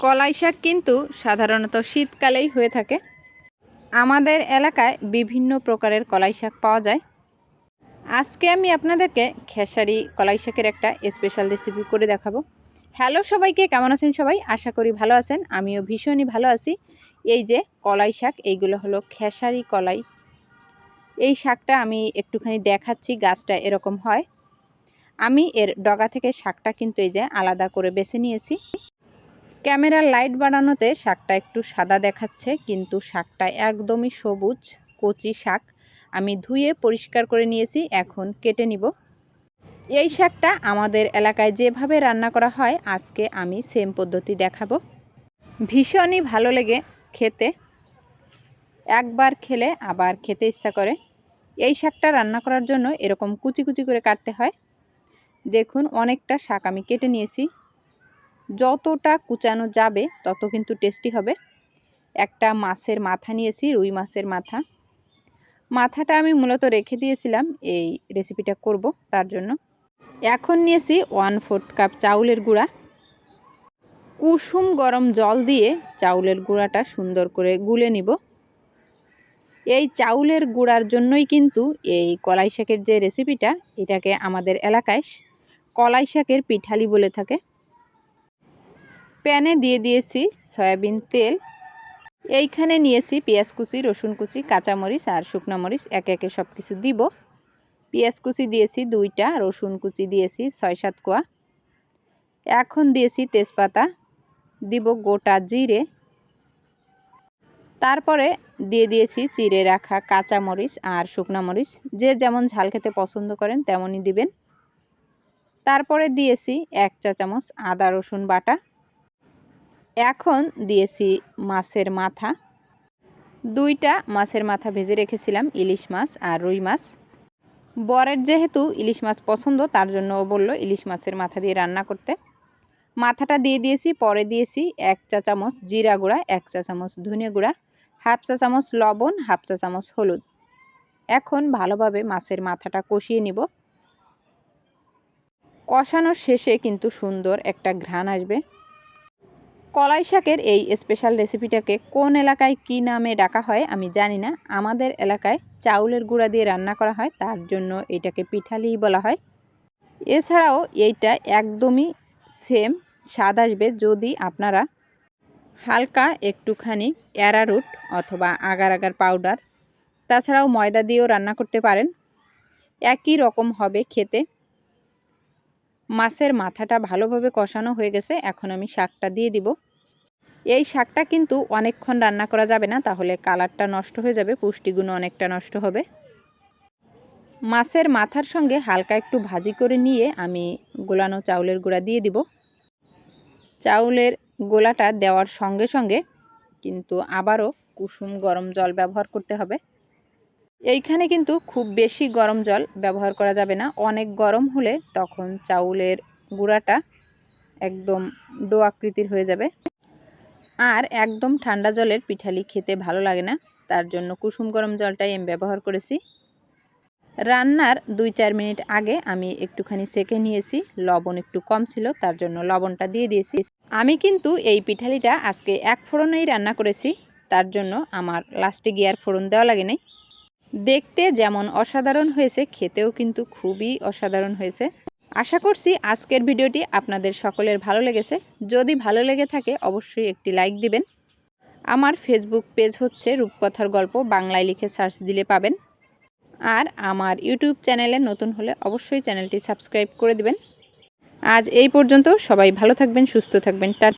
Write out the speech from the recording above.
কলাই শাক কিন্তু সাধারণত শীতকালেই হয়ে থাকে। আমাদের এলাকায় বিভিন্ন প্রকারের কলাই শাক পাওয়া যায়। আজকে আমি আপনাদেরকে খেসারি কলাই শাকের একটা স্পেশাল রেসিপি করে দেখাবো। হ্যালো সবাইকে, কেমন আছেন সবাই? আশা করি ভালো আছেন। আমিও ভীষণই ভালো আছি। এই যে কলাই শাক, এইগুলো হলো খেসারি কলাই। এই শাকটা আমি একটুখানি দেখাচ্ছি, গাছটা এরকম হয়। আমি এর ডগা থেকে শাকটা কিন্তু এই যে আলাদা করে বেছে নিয়েছি। ক্যামেরার লাইট বাড়ানোতে শাকটা একটু সাদা দেখাচ্ছে, কিন্তু শাকটা একদমই সবুজ, কচি শাক। আমি ধুয়ে পরিষ্কার করে নিয়েছি, এখন কেটে নিব। এই শাকটা আমাদের এলাকায় যেভাবে রান্না করা হয়, আজকে আমি সেম পদ্ধতি দেখাবো। ভীষণই ভালো লেগে খেতে। একবার খেলে আবার খেতে ইচ্ছা করে। এই শাকটা রান্না করার জন্য এরকম কুচি কুচি করে কাটতে হয়। দেখুন, অনেকটা শাক আমি কেটে নিয়েছি। যতটা কুচানো যাবে, তত কিন্তু টেস্টি হবে। একটা মাছের মাথা নিয়েছি, রুই মাছের মাথা। মাথাটা আমি মূলত রেখে দিয়েছিলাম, এই রেসিপিটা করব তার জন্য। এখন নিয়েছি ওয়ান ফোর্থ কাপ চাউলের গুঁড়া। কুসুম গরম জল দিয়ে চাউলের গুঁড়াটা সুন্দর করে গুলে নিব। এই চাউলের গুঁড়ার জন্যই কিন্তু এই কলাই শাকের যে রেসিপিটা এটাকে আমাদের এলাকায় কলাই শাকের পিঠালি বলে থাকে। প্যানে দিয়ে দিয়েছি সয়াবিন তেল। এইখানে নিয়েছি পেঁয়াজ কুচি, রসুন কুচি, কাঁচামরিচ আর শুকনো মরিচ। একে একে সব কিছু দিব। পেঁয়াজ কুচি দিয়েছি দুইটা, রসুন কুচি দিয়েছি ছয় সাত কোয়া। এখন দিয়েছি তেজপাতা। দিব গোটা জিরে। তারপরে দিয়ে দিয়েছি চিড়ে রাখা কাঁচা মরিচ আর শুকনা মরিচ। যে যেমন ঝাল খেতে পছন্দ করেন তেমনই দিবেন। তারপরে দিয়েছি এক চা চামচ আদা রসুন বাটা। এখন দিয়েছি মাছের মাথা। দুইটা মাছের মাথা ভেজে রেখেছিলাম, ইলিশ মাছ আর রুই মাছ। বরের যেহেতু ইলিশ মাছ পছন্দ, তার জন্য ও বলল ইলিশ মাছের মাথা দিয়ে রান্না করতে। মাথাটা দিয়ে দিয়েছি, পরে দিয়েছি এক চা চামচ জিরা গুঁড়া, এক চা চামচ ধনে গুঁড়া, হাফ চা চামচ লবণ, হাফ চা চামচ হলুদ। এখন ভালোভাবে মাছের মাথাটা কষিয়ে নিব। কষানোর শেষে কিন্তু সুন্দর একটা ঘ্রাণ আসবে। কলাই শাকের এই স্পেশাল রেসিপিটাকে কোন এলাকায় কি নামে ডাকা হয় আমি জানি না। আমাদের এলাকায় চাউলের গুঁড়া দিয়ে রান্না করা হয়, তার জন্য এটাকে পিঠালি বলা হয়। এছাড়াও এইটা একদমই সেম স্বাদ আসবে যদি আপনারা হালকা একটুখানি অ্যারারুট অথবা আগার আগার পাউডার তাছাড়াও ময়দা দিয়েও রান্না করতে পারেন। একই রকম হবে খেতে। মাছের মাথাটা ভালোভাবে কষানো হয়ে গেছে, এখন আমি শাকটা দিয়ে দিব। এই শাকটা কিন্তু অনেকক্ষণ রান্না করা যাবে না, তাহলে কালারটা নষ্ট হয়ে যাবে, পুষ্টিগুণ অনেকটা নষ্ট হবে। মাছের মাথার সঙ্গে হালকা একটু ভাজি করে নিয়ে আমি গোলানো চাউলের গুঁড়া দিয়ে দিব। চাউলের গোলাটা দেওয়ার সঙ্গে সঙ্গে কিন্তু আবারও কুসুম গরম জল ব্যবহার করতে হবে। এইখানে কিন্তু খুব বেশি গরম জল ব্যবহার করা যাবে না। অনেক গরম হলে তখন চাউলের গুঁড়াটা একদম ডো আকৃতির হয়ে যাবে। আর একদম ঠান্ডা জলের পিঠালি খেতে ভালো লাগে না, তার জন্য কুসুম গরম জলটাই আমি ব্যবহার করেছি। রান্নার দুই চার মিনিট আগে আমি একটুখানি সেকে নিয়েছি, লবণ একটু কম ছিল, তার জন্য লবণটা দিয়ে দিয়েছি। আমি কিন্তু এই পিঠালিটা আজকে এক ফোড়নেই রান্না করেছি, তার জন্য আমার লাস্টে গিয়ার ফোড়ন দেওয়া লাগে নেই। দেখতে যেমন অসাধারণ হয়েছে, খেতেও কিন্তু খুবই অসাধারণ হয়েছে। আশা করছি আজকের ভিডিওটি আপনাদের সকলের ভালো লেগেছে। যদি ভালো লেগে থাকে, অবশ্যই একটি লাইক দিবেন। আমার ফেসবুক পেজ হচ্ছে রূপকথার গল্প, বাংলায় লিখে সার্চ দিলে পাবেন। আর আমার ইউটিউব চ্যানেলে নতুন হলে অবশ্যই চ্যানেলটি সাবস্ক্রাইব করে দিবেন। আজ এই পর্যন্ত সবাই ভালো থাকবেন, সুস্থ থাকবেন। টাটা।